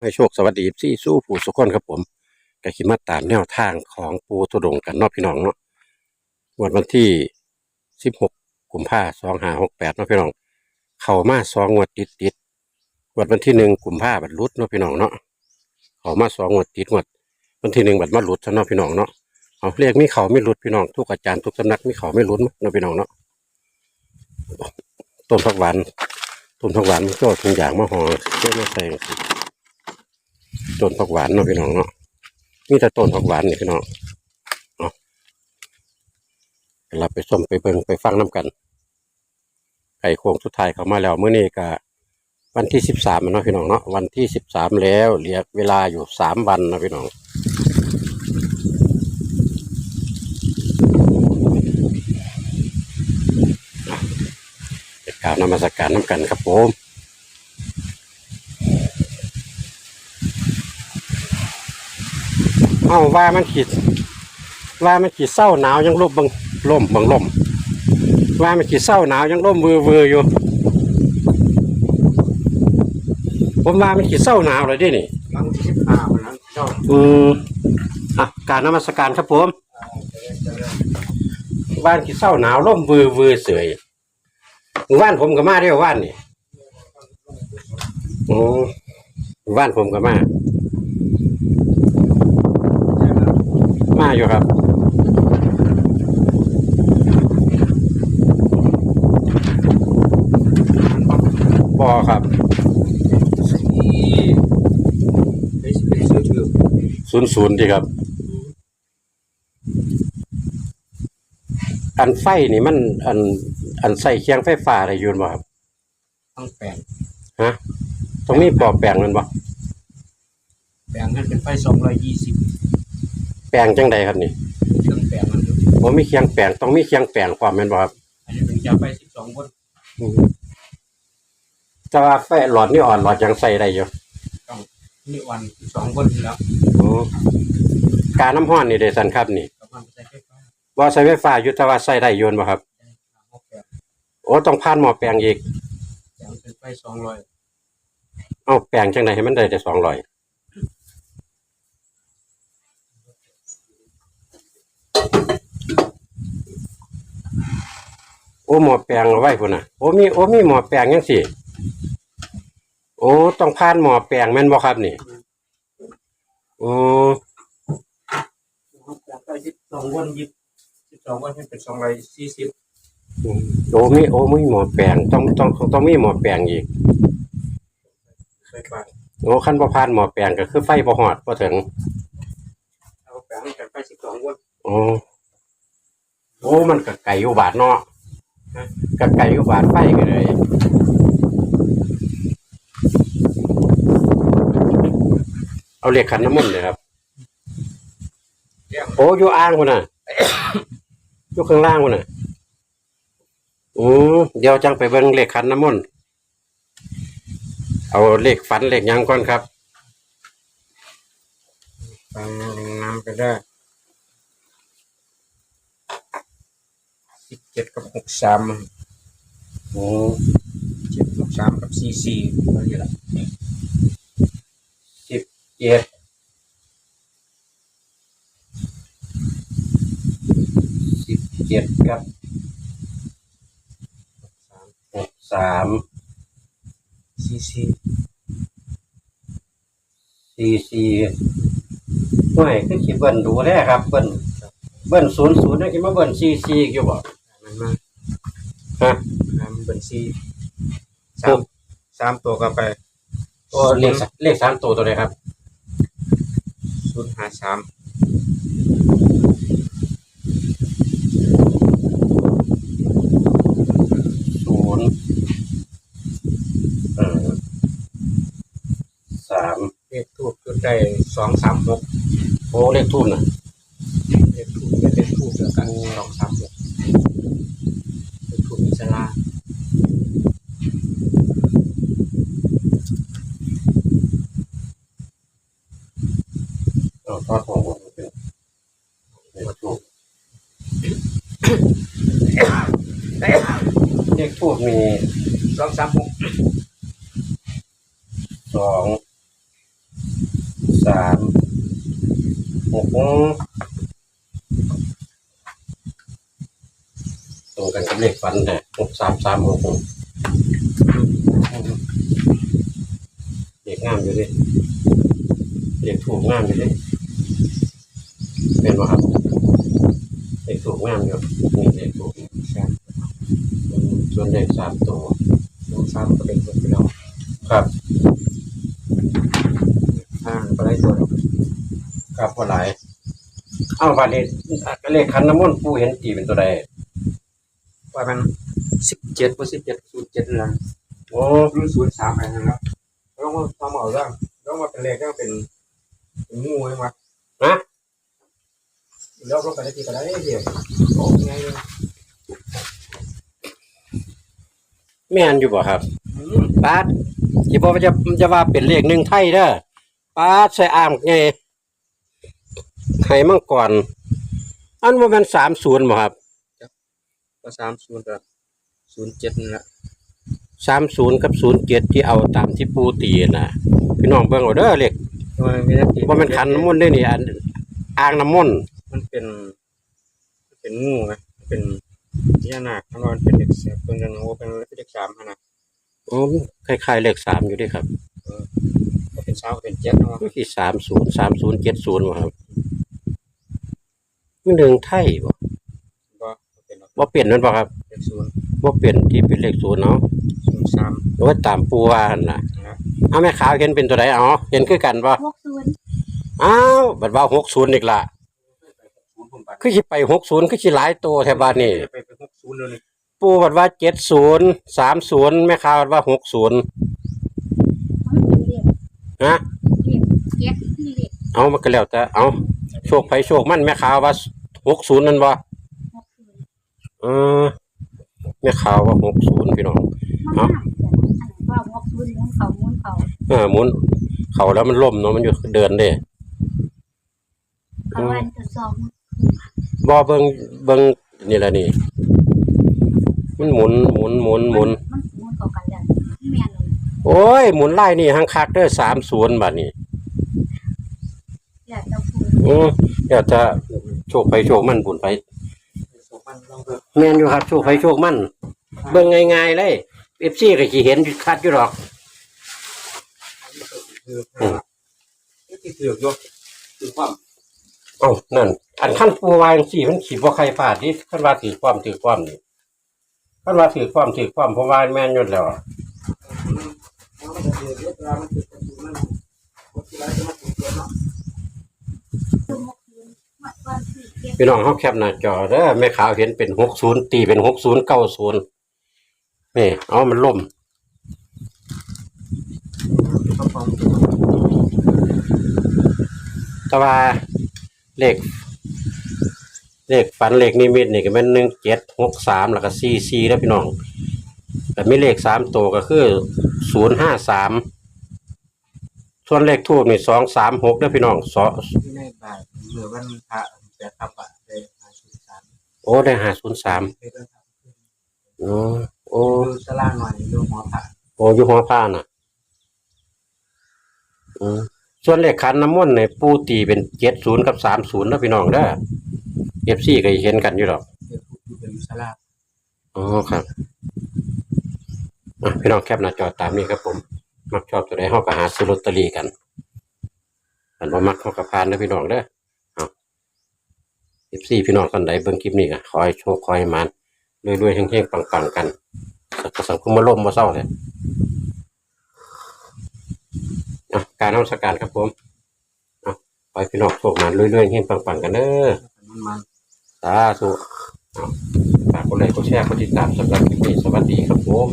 ให้โชคสวัสดีซี่สู้ผู้สุขคนครับผมก็คิดมาตามแนวทางของปูทุดงกันนอกพี่น้องเนาะวันวันที่สิบหกกุมภาสองหาหกแปดนาะพี่น้อง เข้ามาสองงวดติดติดงวันวันที่หนึ่งกุมภาบัดรุดนาะพี่น้องเนาะเข้ามาสองงวดติดงวดวันที่หนึ่งบัดมาหลุดซะนาะพี่น้องเนาะเอาเรียกมีเขาไม่หลุดพี่น้องทุกอาจารย์ทุกสำนักมีเขาไม่หลุดนาะพี่น้องเนาะต้นผักหวานต้นผักหวานก็ทุกอย่างมาห่อเจ้ามาใส่ ต้นผักหวานเนาะพี่น้องเนาะมีแต่ต้นผักหวานนี่พี่น้องเนาะเราไปส้มไปเบิ่งไปฟังน้ำกันไก่โค้งสุดท้ายเข้ามาแล้วเมื่อนี้ก็วันที่สิบสามเนาะพี่น้องเนาะวันที่สิบสามแล้วเหลือเวลาอยู่สามวันนะพี่น้องอะไปกล่าวนมัสการน้ำกันครับผม เอาว่ามันขีดว่ามันขีดเศร้าหนาวยังลมบังล่มบังล่มว่ามันขีดเศร้าหนาวยังล่มเวอเวออยู่ผมว่ามันขีดเศร้าหนาวเลยเดินี่ลังสิบห้าวันนั้นเจ้าอืมอะการนมัสการครับผมบ้านขีดเศร้าหนาวล่มเวอเวอเสยว่านผมก็มาเรียวว่านนี่โอ้ว่านผมก็มา มาอยู่ครับบอครับที่ไปไปซื้อถือศูนย์ศูนย์ดีครับ อันไฟนี่มัน อัน อันใส่เคียงไฟฟ้าอะไรอยูนบ่ครับทั้งแปลงฮะตรงนี้ปลอแปลงมันบ่แปลงนั้นเป็นไฟสองร้อยยี่สิบแป ลงจังใดครับนี่เครื่องแปลงมันผมมีเคียงแปลงต้องมีเคียงแปลงความแม่นบ่ครับอันนี้เป็นยาไปสิบสองคนจะแว่าไฟหลอดนี่อ่อนหลอดยังใส่ได้อยู่นี่อ่อนสองคนแล้วการน้ำห้อนนี่เดซันครับนี่บอว่าใส่ไฟฟ้ายู่แต่ว่าใส่ได้โยนบ่ครับโอ้ต้องผ่านหม้อแปลงอีก แปลงเป็นไฟสองร้อยเอาแปลงจังใดให้มันได้แต่สองร้อย โอ้หมอแปลงเอาไว้พุ่นน่ะโอ้มีโอ้มีหมอแปลงยังสิโอ้ต้องผ่านหมอแปลงแม่นบ่ครับนี่โอ้แปลงไฟสิบสอง volt ยิบสิบสอง volt ให้เป็นสองร้อยสี่สิบโอ้มีโอ้มีหมอแปลงต้องต้องต้องมีหมอแปลงอีกไฟฟ้าโอ้ขั้นบ่ผ่านหมอแปลงก็คือไฟบ่ฮอดบ่ถึงเอาแปลงเป็นไฟสิบสอง volt โอ้โอ้มันก็ไก่อยู่บาทเนาะก็ไก่อยู่บาทไฟก็เลยเอาเหล็กขันน้ำมันต์เลยครับเรียงโอ้อยู่อ่างคนน่ะอยู่ข้างล่างคนน่ะอืมเดี๋ยวจังไปเบิ่งเหล็กขันน้ำมันต์เอาเหล็กฝันเหล็กหยังก่อนครับฟังน้ำไปได้ สิบเจ็ดกับหกสามโอ้เจ็ดหกสามกับสี่สี่ก็นี่แหละสิบเจ็ดสิบเจ็ดครับหกสามสี่สี่สี่สี่หน่วยคือขีเบิ้ลดูแลครับเบิ้ลเบิ้ลศูนย์ศูนย์นี่คิดว่าเบิ้ลสี่สี่อยู่บ่มัน มาฮะมันเป็นสี่สามสามตัวก็ไปโอ้เลขสเลขสามตัวตัวไหนครับศูนย์ห้าสามศูนย์เออสามเลขทูบจุดได้สองสามหกโอ้เลขทุ่นน่ะ เลขทูบเลขทูบเดียวกันสองสามหกเลขทูบอิสลา เออ ทอดของผมเป็นเลขทูบเลขทูบมีสองสามหกสองสามหกตรงกันกับเลขฝันแหละหกสามสามหกหกเลขงามอยู่ดิเลขถูกงามอยู่ดิ เป็นว่าครับเลขถูกงามอยู่นี่เลขถูกครับส่วนเลขสามตัวสองสามก็เป็นคนที่เราครับอ่าก็ได้ตัวเราครับว่าหลายเอ้าวันนี้เลขคันน้ำมนต์ผู้เห็นตีเป็นตัวใดว่ามันสิบเจ็ดว่าสิบเจ็ดศูนย์เจ็ดนะโอ้รุ่นศูนย์สามอะไรนะครับแล้วมาทำเอาเรื่องแล้วมาเป็นเลขก็เป็นเป็นงูใช่ไหมนะ แล้วก็ไปได้ทีก็ได้เดียวออกไงเลยแม่นอยู่บ่ครับอืมปาดที่บอกว่าจะจะว่าเป็นเลขหนึ่งไทยเด้อปาดใส่อ่างไงไข่มังกรอันว่ามันสามศูนย์บ่ครับก็สามศูนย์กับศูนย์เจ็ดนั่นแหละสามศูนย์กับศูนย์เจ็ดที่เอาตามที่ปูตีน่ะพี่น้องเบิ่งเอาเด้อเลขมันไม่ได้ติดว่ามันขันน้ำมนต์ได้อนี่อันอ่างน้ำมนต์มัน เป็นมันเป็นงูไงมันเป็นพญานาคข้างนอกมันเป็นเด็กเสียบเป็นกันโอ้เป็นเลขสามขนาดโอ้คล้ายๆเลขสามอยู่เด้วยครับก็เป็นเช้าก็เป็นเจ็ดนะก็คือสามศูนย์สามศูนย์เจ็ดศูนย์ครับมันหนึ่งไทยบ่ก็เป็นว่าเปลี่ยนนั่นบ่ครับเลขศูนย์ว่าเปลี่ยนที่เป็นเลขศูนย์เนาะศูนย์สามหรือว่าตามปูว่าหั่นล่ะนะเอาแม่ขาวเห็นเป็นตัวใดอ๋อเห็นคือกันบ่หกศูนย์อ้าวบัดว่าหกศูนย์อีกละ ศูนย์ผมไปคือสิไปหกศูนย์คือสิหลายตัวแถวบ้านนี่ไปไปหกศูนย์เลยปูบัดว่าเจ็ดศูนย์สามศูนย์แม่ขาวบัดว่าหกศูนย์มันเป็นเลขฮะเลขเจ็ดที่เลขเอามันก็แล้วแต่เอาโชคไผโชคมันแม่ขาวว่าหกศูนย์นั่นบ่หกศูนย์เออแม่ขาวว่าหกศูนย์พี่น้อง มันเอ้าน่าจะอันว่าหกศูนย์หมุนเขาหมุนเขาเออหมุนเขาแล้วมันล่มเนาะมันอยู่เดินเด้ เขาวันจะสอง บ่เบิ่งเบิ่งนี่แหละนี่ มันหมุนหมุนหมุนหมุน มันหมุนเขากันแล้วแม่นเลยโอ้ย หมุนไล่นี่หังคักเด้อสามศูนย์บัดนี้แล้วจะพูดอือเดี๋ยวจะโชคไปโชคมันบุญไปสองพันลองเพิ่มแม่นอยู่ครับโชคไปโชคมัน เบิ่งง่ายๆเลยเอฟซีก็สิเห็นอยู่คัดอยู่หรอก คือที่ถือยกคือความ อ๋อนั่นอันขั้นปูวายสี่มันขีดว่าใครพลาดนี่ขั้นว่าถือความถือความนี่ขั้นว่าถือความถือความเพราะว่าแม่นยศแล้วพี่น้องเขาแคบหน้าจอเด้อแม่ขาวเห็นเป็นหกศูนย์ตีเป็นหกศูนย์เก้าศูนย์นี่เอามันล่มแต่ว่า เลข เลขฝันเลขนิมิตนี่ก็เป็นหนึ่งเจ็ดหกสามแล้วก็สี่สี่แล้วพี่น้อง แต่มีเลขสามตัวก็คือศูนย์ห้าสามส่วนเลขทูบนี่สองสามหกแล้วพี่น้องสองที่ในบ่ายเหลือวันพระแต่ทำบะเลยมาศูนย์สามโอ้ได้ห้าศูนย์สามเดินทางขึ้นโอ้โอ้ดูสลาหน่อยดูหมอผ่าโอ้อยู่หัวผ้าน่ะ อืม ส่วนเลขขันน้ำมนต์ในปูตีเป็นเจ็ดศูนย์กับสามศูนย์แล้วพี่น้องเด้อเอฟซีก็เห็นกันอยู่หรอกเดี๋ยวดูเป็นสลาอ๋อครับอะพี่น้องแคปหน้าจอตามนี้ครับผม มักชอบตัวใดเฮาก็หาซื้อลอตเตอรี่กันอันบ่มักเฮาก็ผ่านเด้อพี่น้องเด้อเอา14พี่น้องคนใดเบิ่งคลิปนี้ก็ขอให้โชคขอให้หมานรวยๆเฮงๆปังๆกันสังคมบ่ล่มบ่เศร้าเลยอะ การนมัสการครับผมอะขอให้พี่น้องโชคมานรวยๆเฮงๆปังๆกันเด้อสาธุฝากกดไลค์กดแชร์กดติดตามสำหรับคลิปนี้สวัสดีครับผม